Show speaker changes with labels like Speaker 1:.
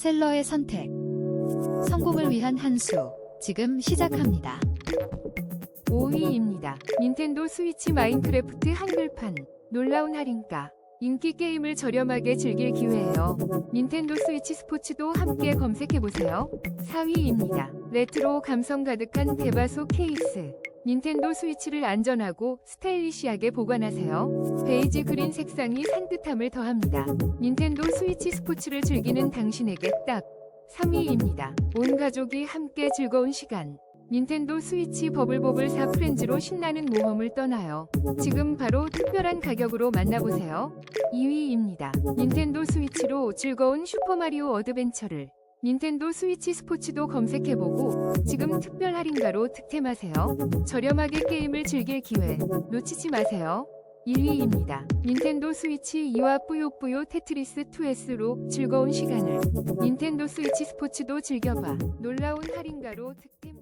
Speaker 1: 셀러의 선택. 성공을 위한 한 수. 지금 시작합니다.
Speaker 2: 5위입니다. 닌텐도 스위치 마인크래프트 한글판. 놀라운 할인가. 인기 게임을 저렴하게 즐길 기회예요. 닌텐도 스위치 스포츠도 함께 검색해보세요. 4위입니다. 레트로 감성 가득한 대바소 케이스. 닌텐도 스위치를 안전하고 스타일리시하게 보관하세요. 베이지 그린 색상이 산뜻함을 더합니다. 닌텐도 스위치 스포츠를 즐기는 당신에게 딱 3위입니다. 온 가족이 함께 즐거운 시간. 닌텐도 스위치 버블버블 4 프렌즈로 신나는 모험을 떠나요. 지금 바로 특별한 가격으로 만나보세요. 2위입니다. 닌텐도 스위치로 즐거운 슈퍼마리오 어드벤처를. 닌텐도 스위치 스포츠도 검색해보고 지금 특별 할인가로 득템하세요. 저렴하게 게임을 즐길 기회 놓치지 마세요. 1위입니다. 닌텐도 스위치 2와 뿌요뿌요 테트리스 2S로 즐거운 시간을 닌텐도 스위치 스포츠도 즐겨봐 놀라운 할인가로 기회